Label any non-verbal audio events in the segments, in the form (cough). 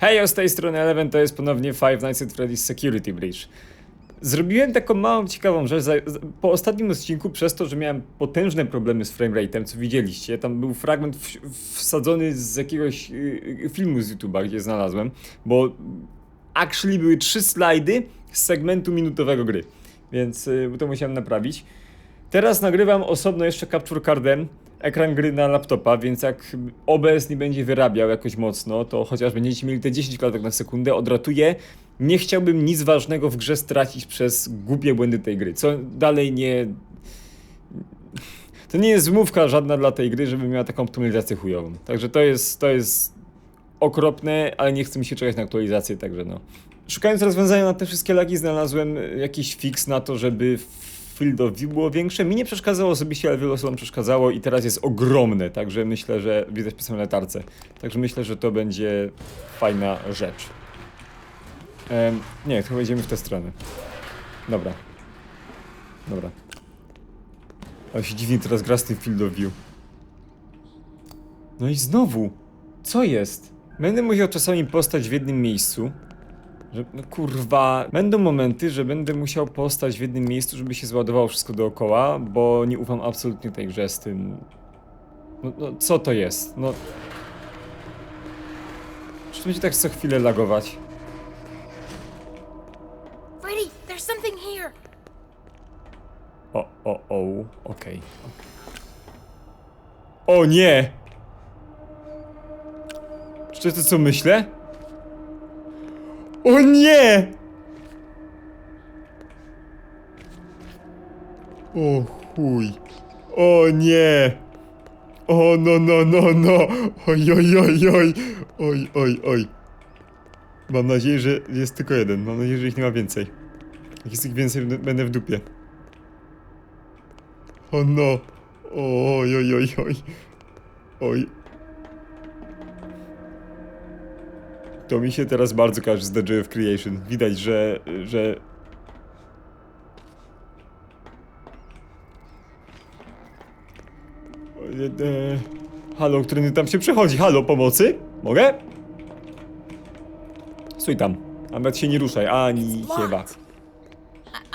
Hej, z tej strony Eleven, to jest ponownie Five Nights at Freddy's Security Breach. Zrobiłem taką małą, ciekawą rzecz. Za, za, po ostatnim odcinku, przez to, że miałem potężne problemy z framerate'em, co widzieliście, tam był fragment w, wsadzony z jakiegoś y, y, filmu z YouTube'a, gdzie znalazłem, bo actually były trzy slajdy z segmentu minutowego gry, więc y, to musiałem naprawić. Teraz nagrywam osobno jeszcze capture cardem ekran gry na laptopa, więc jak OBS nie będzie wyrabiał jakoś mocno, to chociaż będziecie mieli te 10 klatek na sekundę, odratuję. Nie chciałbym nic ważnego w grze stracić przez głupie błędy tej gry, co dalej nie... To nie jest zmówka żadna dla tej gry, żeby miała taką optymalizację chujową. Także to jest, to jest okropne, ale nie chce mi się czekać na aktualizację, także no. Szukając rozwiązania na te wszystkie lagi, znalazłem jakiś fix na to, żeby field of view było większe. Mi nie przeszkadzało osobiście, ale wielu osobom przeszkadzało i teraz jest ogromne, także myślę, że widać po samej latarce. Także myślę, że to będzie fajna rzecz. Em, nie, chyba idziemy w tę stronę. Dobra. Dobra. Ale się dziwnie teraz gra z tym field of view. No i znowu. Co jest? Będę musiał czasami postać w jednym miejscu. Że, no kurwa, będą momenty, że będę musiał postać w jednym miejscu, żeby się zładowało wszystko dookoła, bo nie ufam absolutnie tej grze z tym. No, no co to jest? No. Czy będzie tak co chwilę lagować? Freddy, there's something here. O, o, o, okej. O nie! Czy to jest to, co myślę? O nie! O chuj. O nie! O no no no no! Oj oj oj oj! Oj oj oj! Mam nadzieję, że jest tylko jeden. Mam nadzieję, że ich nie ma więcej. Jak jest ich więcej, będę w dupie. O no! Oj oj oj oj! Oj. To mi się teraz bardzo kojarzy z The Joy of Creation. Widać, że... że... E, halo, który tam się przechodzi? Halo, pomocy? Mogę? Stój tam. A Nawet się nie ruszaj, ani chyba.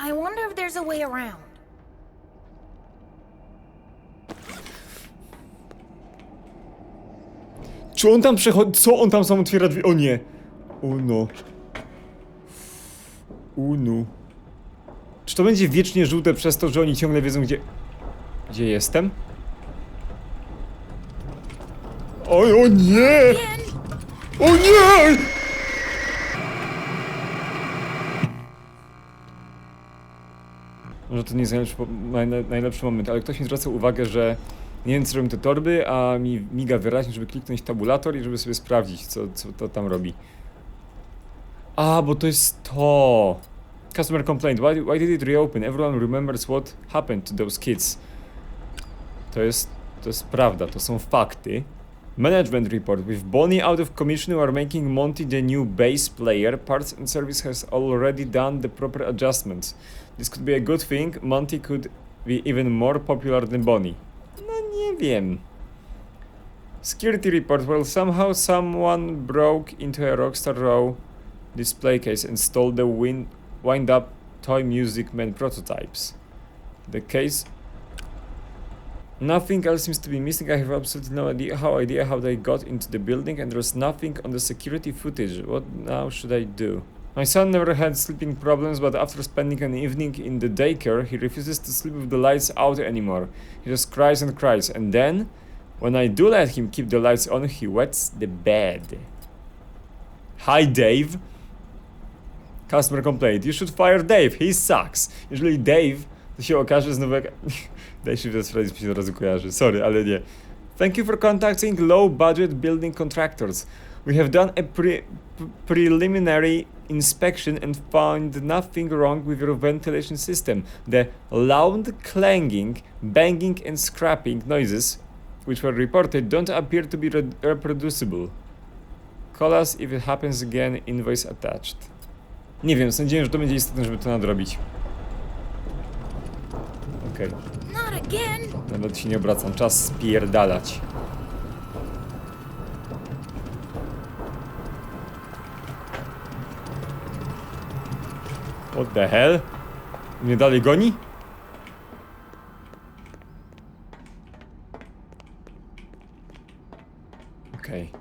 I wonder if there's a way around. Czy on tam przechodzi? Co on tam sam otwiera drzwi? O nie! O no. Unu. Czy to będzie wiecznie żółte przez to, że oni ciągle wiedzą gdzie... Gdzie jestem? Oj, o nie! O nie! Może to nie jest najlepszy, najlepszy moment, ale ktoś mi zwraca uwagę, że nie wiem te torby, a mi miga wyraźnie, żeby kliknąć tabulator i żeby sobie sprawdzić, co, co to tam robi. A, bo to jest to. Customer complaint. Why, why did it reopen? Everyone remembers what happened to those kids. To jest, to jest prawda, to są fakty. Management report. With Bonnie out of commission, we are making Monty the new bass player. Parts and service has already done the proper adjustments. This could be a good thing. Monty could be even more popular than Bonnie. Nie wiem. Security report. Well, somehow someone broke into a Rockstar Row display case and stole the win- wind-up toy music man prototypes. The case. Nothing else seems to be missing. I have absolutely no idea how idea how they got into the building, and there's nothing on the security footage. What now should I do? My son never had sleeping problems, but after spending an evening in the daycare, he refuses to sleep with the lights out anymore. He just cries and cries, and then, when I do let him keep the lights on, he wets the bed. Hi, Dave. Customer complaint. You should fire Dave. He sucks. Jeżeli Dave to się okaże znowu jak... Daj się mi się od razu kojarzy. Sorry, ale nie. Thank you for contacting low budget building contractors. We have done a pre preliminary inspection and found nothing wrong with your ventilation system. The loud clanging, banging and scrapping noises which were reported don't appear to be re reproducible. Call us if it happens again, invoice attached. Nie wiem, sądziłem, że to będzie istotne, żeby to nadrobić. Okej, Not again. nawet się nie obracam, czas spierdalać. What the hell? Mnie dalej goni? Okej.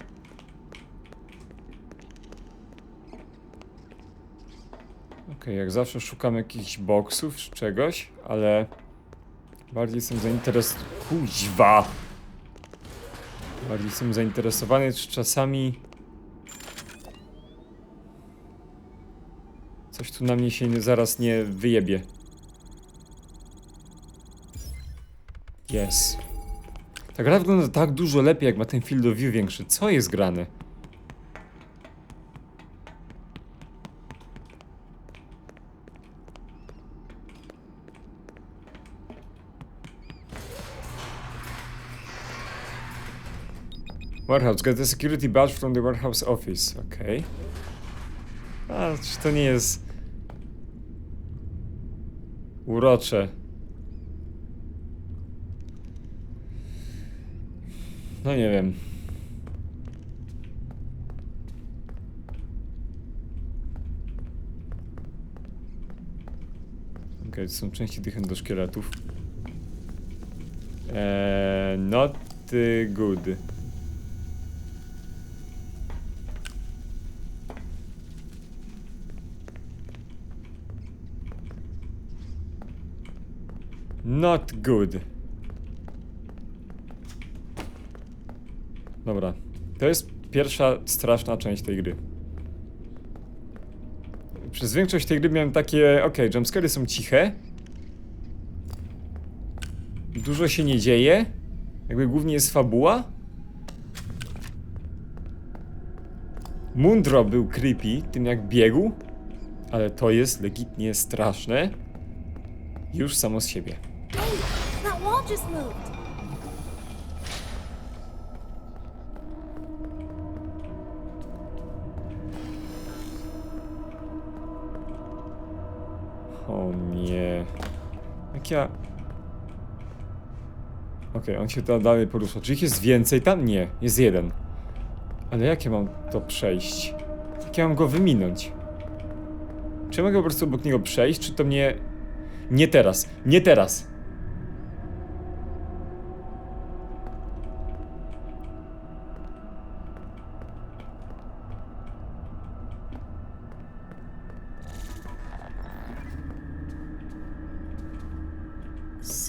Okej, jak zawsze szukam jakichś boksów czy czegoś, ale bardziej jestem zainteresowany. Kuźwa! Bardziej jestem zainteresowany, czy czasami coś tu na mnie się nie, zaraz nie wyjebie. Jest. Ta gra wygląda tak dużo lepiej, jak ma ten field of view większy. Co jest grane? Warehouse. Get the security badge from the warehouse office. Okej. A, czy to nie jest... Urocze. No nie wiem. Okej, to są części tych endoszkieletów. Eee, not good. Not good. Dobra. To jest pierwsza straszna część tej gry. Przez większość tej gry miałem takie, okej, jumpscary są ciche. Dużo się nie dzieje. Jakby głównie jest fabuła. Mundro był creepy, tym jak biegł. Ale to jest legitnie straszne. Już samo z siebie. Wall just moved. O nie. Jak ja... Okej, on się tam dalej porusza. Czy ich jest więcej tam? Nie, jest jeden. Ale jak ja mam to przejść? Jak ja mam go wyminąć? Czy ja mogę po prostu obok niego przejść, czy to mnie... Nie teraz, nie teraz!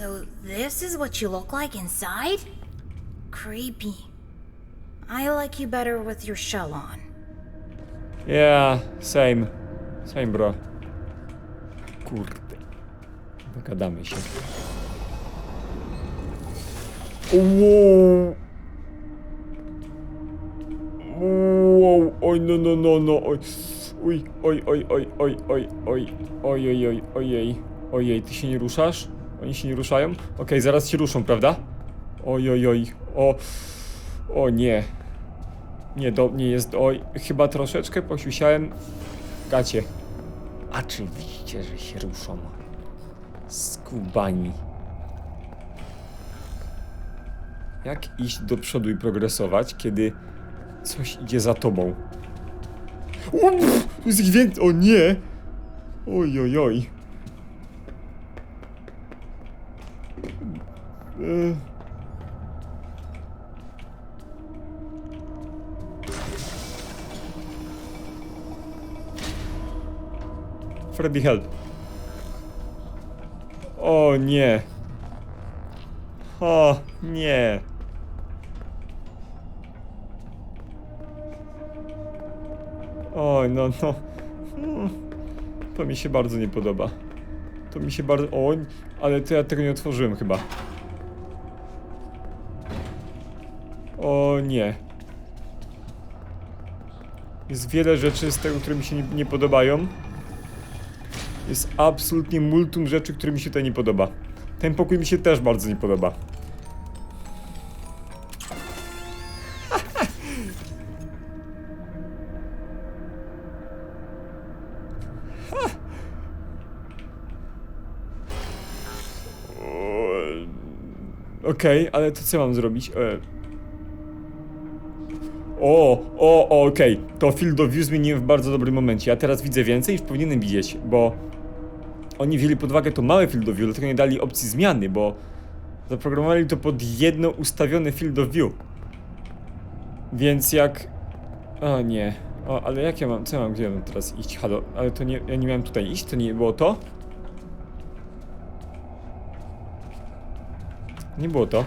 So this is what you look like inside? Creepy. I like you better with your shell on. Yeah, same. Same, bro. Kurde. Dogadamy się. Wow. Wow. Oj, no, no, no, no, oj. Uj, oj, oj, oj, oj, oj, oj, oj, oj, oj. Ojej, ty się nie ruszasz? Oni się nie ruszają? Okej, zaraz się ruszą, prawda? Oj, oj, oj, o. O nie. Nie, do, nie jest. Oj, chyba troszeczkę posiusiałem gacie. Oczywiście, że się ruszą. Skubani. Jak iść do przodu i progresować, kiedy coś idzie za tobą? O, pff. O nie! Oj, oj, oj. Freddy help. O nie. O nie. Oj, no, no. Mm, To mi się bardzo nie podoba. To mi się bardzo... O, ale to ja tego nie otworzyłem chyba. O nie. Jest wiele rzeczy z tego, które mi się nie, nie podobają. Jest absolutnie multum rzeczy, które mi się tutaj nie podoba. Ten pokój mi się też bardzo nie podoba. (laughs) Okej, ale to co mam zrobić? E... O, o, okej. To Field of View zmieniłem w bardzo dobrym momencie. Ja teraz widzę więcej, już powinienem widzieć, bo oni wzięli pod uwagę to małe field of view, dlatego nie dali opcji zmiany, bo zaprogramowali to pod jedno ustawione field of view. Więc jak... O nie. O, ale jak ja mam... Co ja mam? Gdzie ja mam teraz iść? Halo? Ale to nie... Ja nie miałem tutaj iść? To nie było to? Nie było to.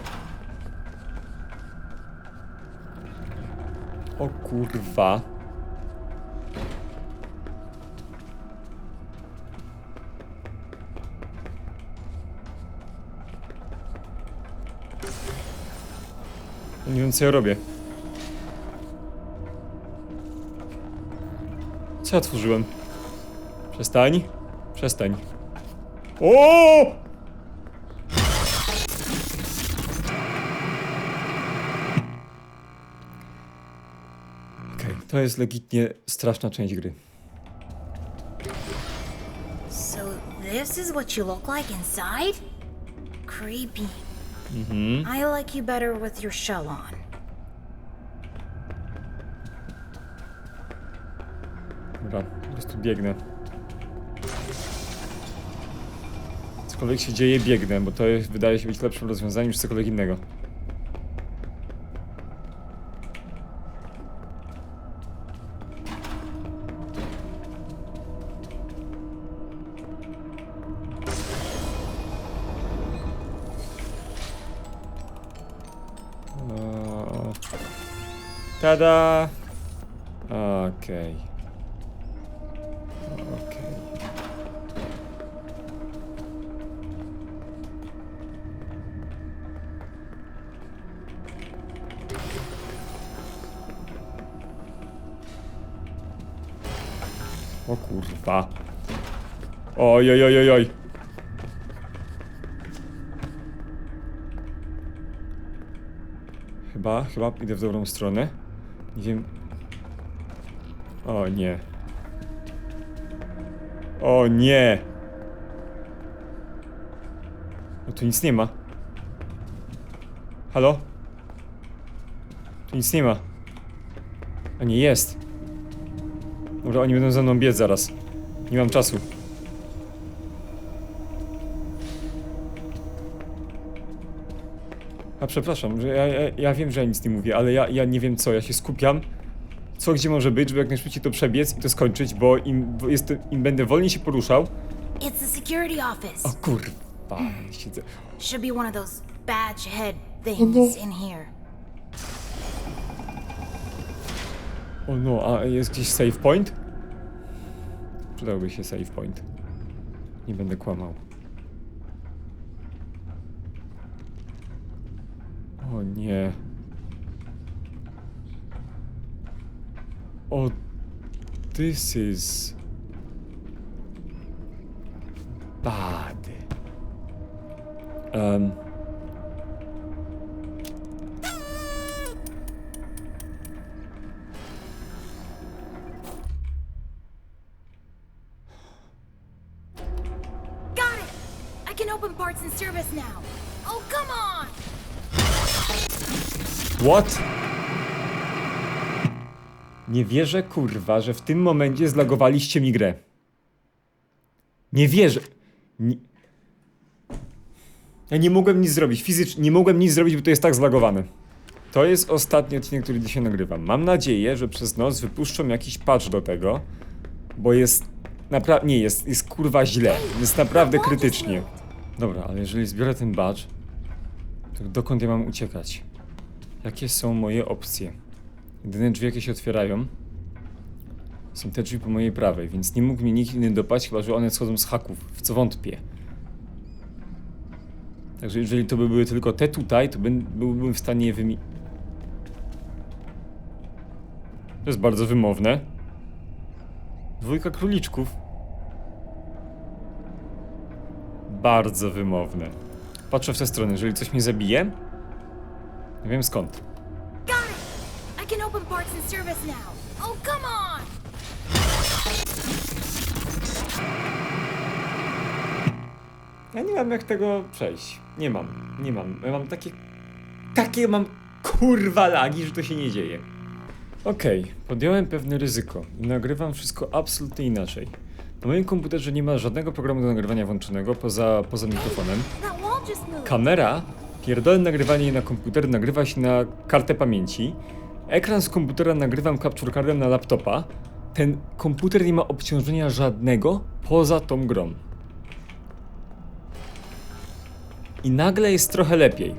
O kurwa. Nie wiem co ja robię. Co ja tworzyłem? Przestań. Przestań. O! Okej, to jest legitnie straszna część gry. So this is what you look like inside? Creepy. I like you better with your shell on. Dobra, po prostu biegnę. Cokolwiek się dzieje, biegnę, bo to jest, wydaje się być lepszym rozwiązaniem niż cokolwiek innego. Tada! Okej. Okej. O kurwa. Oj, oj, oj, oj, oj. Chyba, chyba idę w dobrą stronę. Wiem. O nie. O nie! No tu nic nie ma. Halo? Tu nic nie ma. A nie jest. Dobra, oni będą za mną biec zaraz. Nie mam czasu. A przepraszam, że ja, ja, ja wiem, że ja nic nie mówię, ale ja, ja nie wiem co, ja się skupiam. Co gdzie może być, żeby jak najszybciej to przebiec i to skończyć, bo im, bo jest, im będę wolniej się poruszał. It's the security O office. kurwa, siedzę. Should be one of those badge head things in here. O no, a jest gdzieś save point? Przydałby się save point. Nie będę kłamał. O nie. O, this is bad. Um. Got it! I can open parts and service now. What? Nie wierzę, kurwa, że w tym momencie zlagowaliście mi grę. Nie wierzę. Nie... Ja nie mogłem nic zrobić, fizycznie nie mogłem nic zrobić, bo to jest tak zlagowane. To jest ostatni odcinek, który dzisiaj nagrywam. Mam nadzieję, że przez noc wypuszczą jakiś patch do tego, bo jest naprawdę, nie, jest, jest kurwa źle. Jest naprawdę krytycznie. Dobra, ale jeżeli zbiorę ten badge, to dokąd ja mam uciekać? Jakie są moje opcje? Jedyne drzwi, jakie się otwierają, są te drzwi po mojej prawej, więc nie mógł mi nikt inny dopaść, chyba że one schodzą z haków, w co wątpię. Także jeżeli to by były tylko te tutaj, to bym, byłbym w stanie je wymi... To jest bardzo wymowne. Dwójka króliczków. Bardzo wymowne. Patrzę w tę stronę, jeżeli coś mnie zabije, nie wiem skąd. Oh! Ja nie mam jak tego przejść. Nie mam, nie mam. Ja mam takie. Takie mam kurwa lagi, że to się nie dzieje. Okej, podjąłem pewne ryzyko i nagrywam wszystko absolutnie inaczej. Na moim komputerze nie ma żadnego programu do nagrywania włączonego poza, poza mikrofonem. Kamera, pierdolę nagrywanie na komputer, nagrywa się na kartę pamięci. Ekran z komputera nagrywam capture cardem na laptopa. Ten komputer nie ma obciążenia żadnego poza tą grą. I nagle jest trochę lepiej.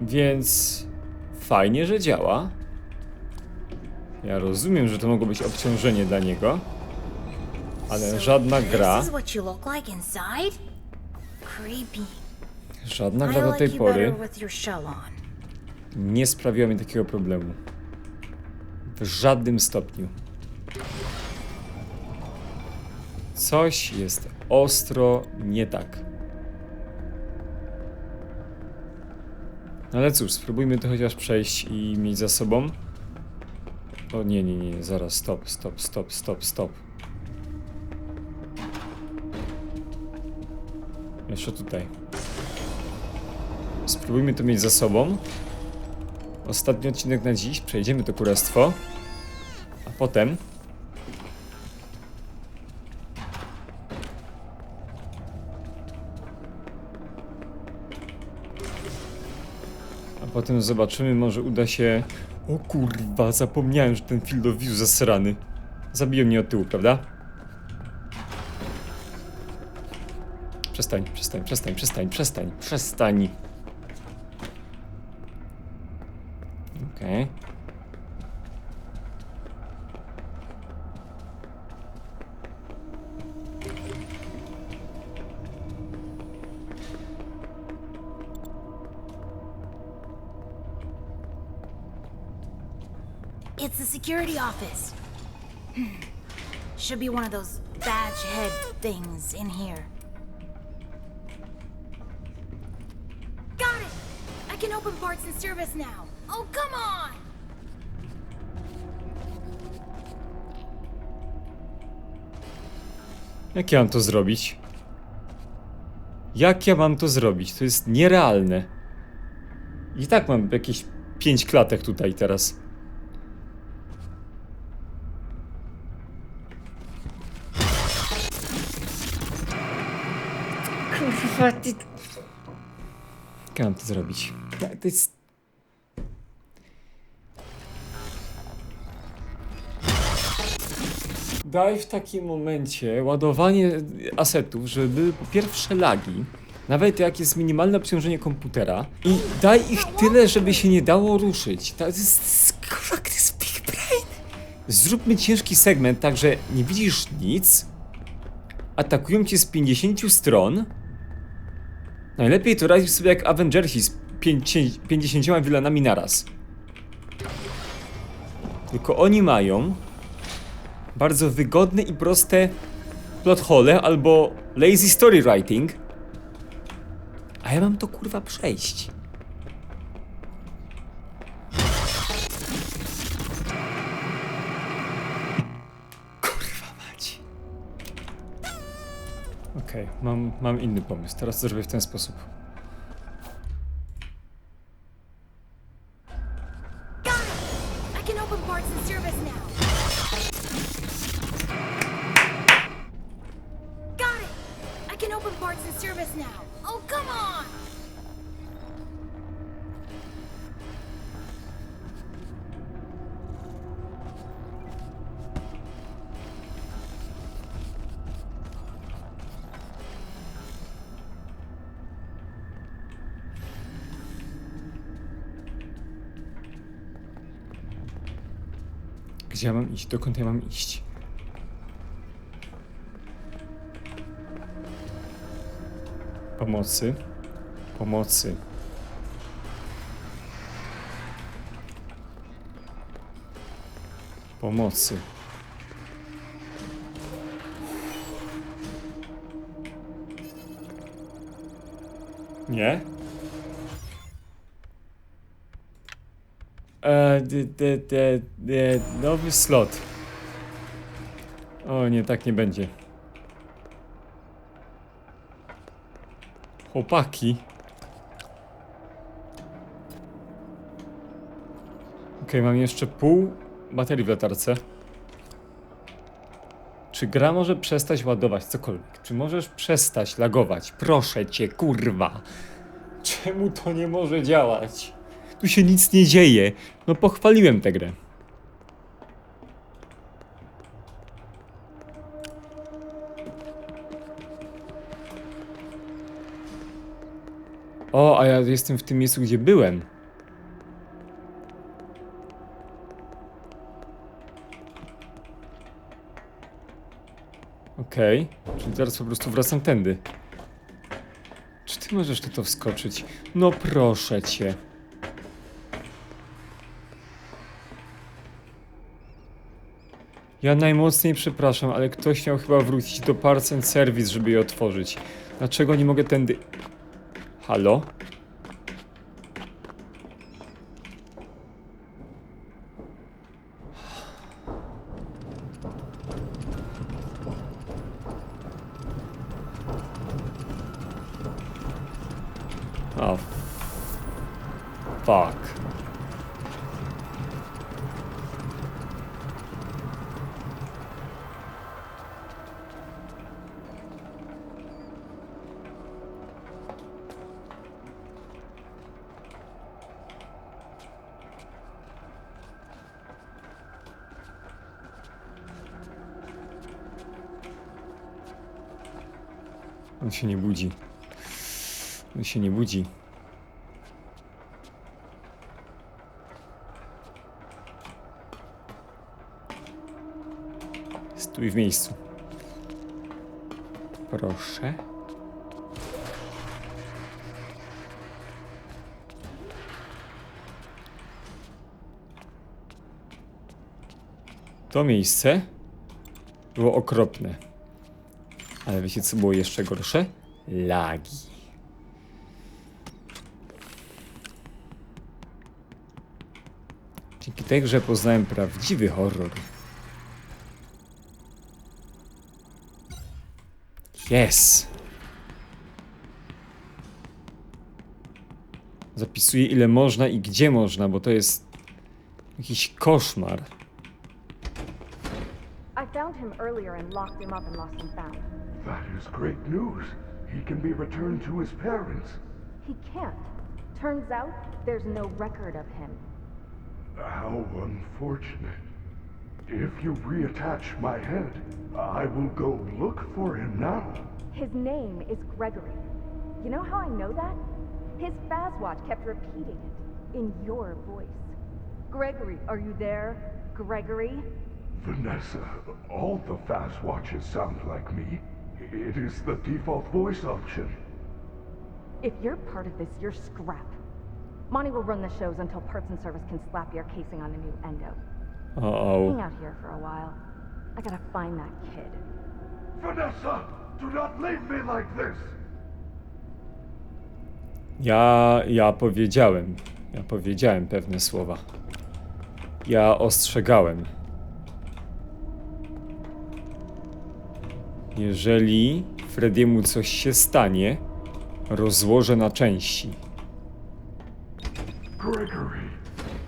Więc fajnie, że działa. Ja rozumiem, że to mogło być obciążenie dla niego, ale żadna gra. Żadna gra do tej pory nie sprawiła mi takiego problemu. W żadnym stopniu. Coś jest ostro nie tak. No Ale cóż, spróbujmy to chociaż przejść i mieć za sobą. O nie, nie, nie, zaraz, stop, stop, stop, stop, stop. Jeszcze tutaj. Spróbujmy to mieć za sobą. Ostatni odcinek na dziś. Przejdziemy to kurestwo. A potem. A potem zobaczymy, może uda się. O kurwa, zapomniałem, że ten field of view zasrany. Zabiją mnie od tyłu, prawda? Przestań, przestań, przestań, przestań, przestań, przestań. Okej. It's the security office. Hmm. Should be one of those badge head things in here. And service now. Oh, come on! Jak ja mam to zrobić? Jak ja mam to zrobić? To jest nierealne. I tak mam jakieś pięć klatek tutaj teraz. Kurwa, ty... Jak ja mam to zrobić? To jest... Daj w takim momencie ładowanie asetów, żeby były po pierwsze lagi, nawet jak jest minimalne obciążenie komputera i daj ich tyle, żeby się nie dało ruszyć. To jest, kurwa, to jest big brain. Zróbmy ciężki segment, tak że nie widzisz nic, atakują cię z 50 stron. Najlepiej to radzić sobie jak Avengersi z 50 50 wilanami naraz. Tylko oni mają bardzo wygodne i proste plot hole albo lazy story writing. A ja mam to kurwa przejść. Kurwa mać. Okej, mam, mam inny pomysł. Teraz to zrobię w ten sposób. Ja mam iść? Dokąd ja mam iść? Pomocy. Pomocy. Pomocy. Nie? E, nowy slot. O nie, tak nie będzie. Chłopaki. Okej, mam jeszcze pół baterii w latarce. Czy gra może przestać ładować cokolwiek? Czy możesz przestać lagować? Proszę cię, kurwa. Czemu to nie może działać? Tu się nic nie dzieje. No pochwaliłem tę grę. O, a ja jestem w tym miejscu, gdzie byłem. Okej, czyli teraz po prostu wracam tędy. Czy ty możesz tu to wskoczyć? No proszę cię. Ja najmocniej przepraszam, ale ktoś miał chyba wrócić do Parts and Service, żeby je otworzyć. Dlaczego nie mogę tędy... Halo? O. Fuck. On się nie budzi. On się nie budzi. Stój w miejscu. Proszę. To miejsce było okropne. Ale wiecie co było jeszcze gorsze? Lagi. Dzięki tej grze poznałem prawdziwy horror. Yes! Zapisuję ile można i gdzie można, bo to jest jakiś koszmar. I found him earlier and locked him up and lost found. That is great news. He can be returned to his parents. He can't. Turns out there's no record of him. How unfortunate. If you reattach my head, I will go look for him now. His name is Gregory. You know how I know that? His Fazwatch kept repeating it in your voice. Gregory, are you there? Gregory? Vanessa, all the fast watches sound like me. It is the default voice option. If you're part of this, you're scrap. Monty will run the shows until Parts and Service can slap your casing on a new endo. Uh-oh. Hang oh. out here for a while. I gotta find that kid. Vanessa, do not leave me like this. Ja, ja powiedziałem. Ja powiedziałem pewne słowa. Ja ostrzegałem. Jeżeli Frediemu coś się stanie, rozłożę na części. Gregory,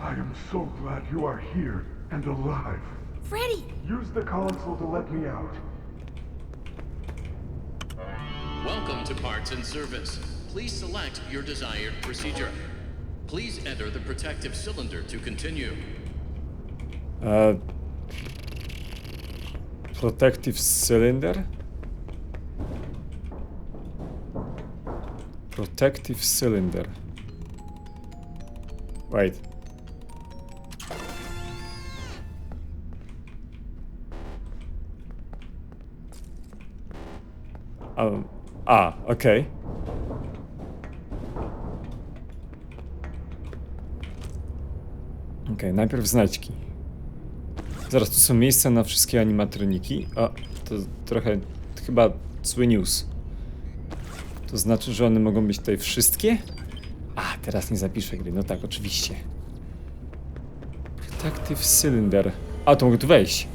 I am so glad you are here and alive. Freddy! Use the console to let me out. Welcome to Parts and Service. Please select your desired procedure. Please enter the protective cylinder to continue. E, protective cylinder? Protective cylinder. Wait. Um, a, okej. Okej, najpierw znajdźki. Zaraz, tu są miejsca na wszystkie animatroniki. A, to trochę chyba zły news. To znaczy, że one mogą być tutaj wszystkie? A, teraz nie zapiszę gry. No tak, oczywiście. Protective Cylinder. A, to mogę tu wejść.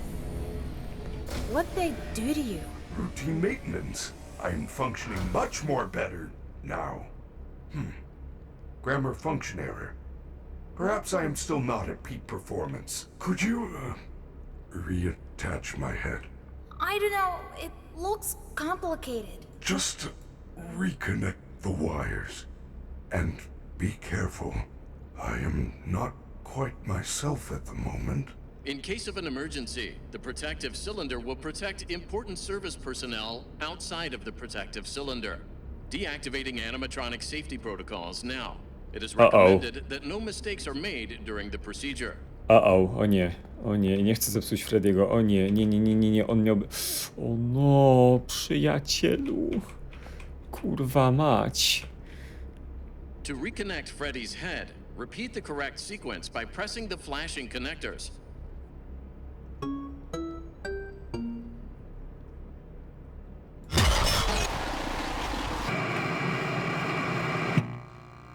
What'd they do to you? Routine maintenance. I am functioning much more better now. Hmm. Grammar function error. Perhaps I am still not at peak performance. Could you, uh, reattach my head? I don't know, it looks complicated. Just reconnect the wires. And be careful. I am not quite myself at the moment. In case of an emergency, the protective cylinder will protect important service personnel outside of the protective cylinder. Deactivating animatronic safety protocols now. It is Uh-oh. recommended that no mistakes are made during the procedure. O, o, o nie, o nie, nie chcę zepsuć Frediego, o nie, nie, nie, nie, nie, nie, on miałby... O no, przyjacielu, kurwa mać. To reconnect Freddy's head, repeat the correct sequence by pressing the flashing connectors.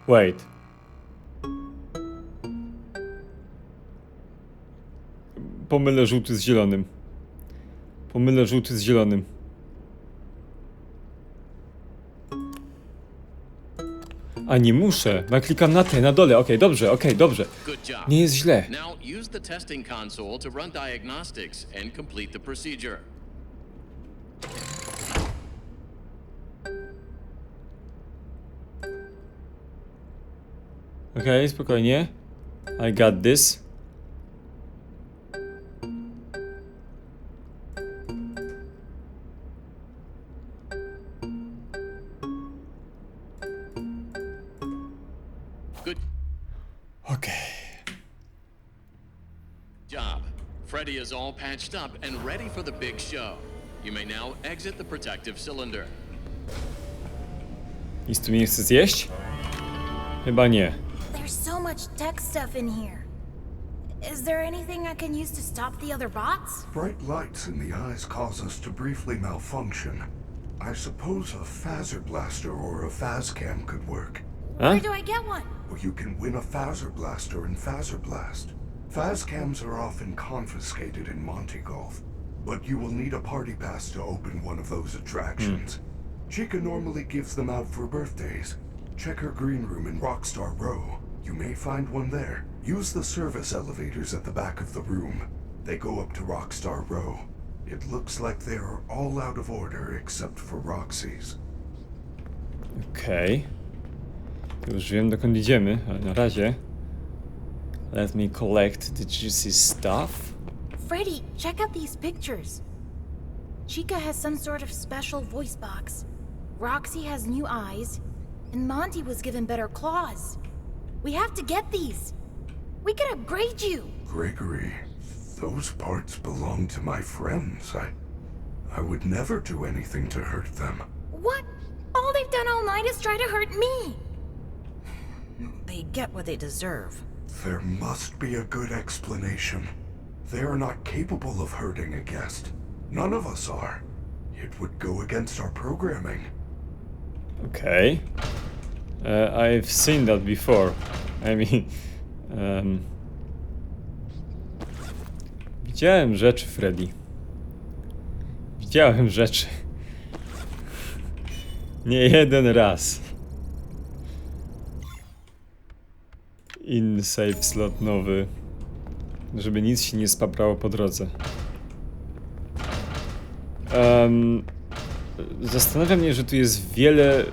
Wait. Pomylę żółty z zielonym. Pomylę żółty z zielonym. A nie muszę. bo Ja klikam na te, na dole. Okej, dobrze, okej, dobrze. Good job. Nie jest źle. Okej, spokojnie. I got this. Is all patched up and ready for the big show. You may now exit the protective cylinder. Nic tu mi nie chce zjeść? Chyba nie. There's so much tech stuff in here. Is there anything I can use to stop the other bots? Bright lights in the eyes cause us to briefly malfunction. I suppose a phaser blaster or a phascam could work. Huh? Where do I get one? Or you can win a phaser blaster in Phaser Blast. Phascams are often confiscated in Monte Golf, but you will need a party pass to open one of those attractions. Hmm. Chica normally gives them out for birthdays. Check her green room in Rockstar Row. You may find one there. Use the service elevators at the back of the room. They go up to Rockstar Row. It looks like they are all out of order except for Roxy's. Okej. Już wiem dokąd idziemy, ale na razie. Let me collect the juicy stuff. Freddy, check out these pictures. Chica has some sort of special voice box. Roxy has new eyes, and Monty was given better claws. We have to get these. We can upgrade you. Gregory, those parts belong to my friends. I I would never do anything to hurt them. What? All they've done all night is try to hurt me. They get what they deserve. There must be a good explanation. They are not capable of hurting a guest. None of us are. It would go against our programming. Okay. Uh, I've seen that before. I mean, um, widziałem rzeczy, Freddy. Widziałem rzeczy. Nie jeden raz. Inny save slot nowy. Żeby nic się nie spaprało po drodze. Um, Zastanawia mnie, że tu jest wiele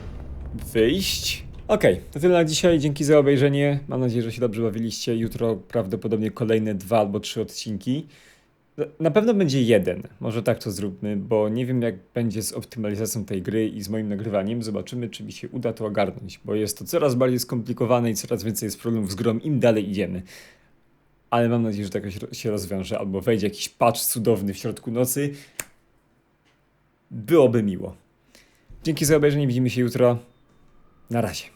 wyjść. Okej, to tyle na dzisiaj. Dzięki za obejrzenie. Mam nadzieję, że się dobrze bawiliście. Jutro prawdopodobnie kolejne dwa albo trzy odcinki. Na pewno będzie jeden. Może tak to zróbmy, bo nie wiem, jak będzie z optymalizacją tej gry i z moim nagrywaniem. Zobaczymy, czy mi się uda to ogarnąć, bo jest to coraz bardziej skomplikowane i coraz więcej jest problemów z grą, im dalej idziemy. Ale mam nadzieję, że to jakoś się rozwiąże, albo wejdzie jakiś patch cudowny w środku nocy. Byłoby miło. Dzięki za obejrzenie, widzimy się jutro. Na razie.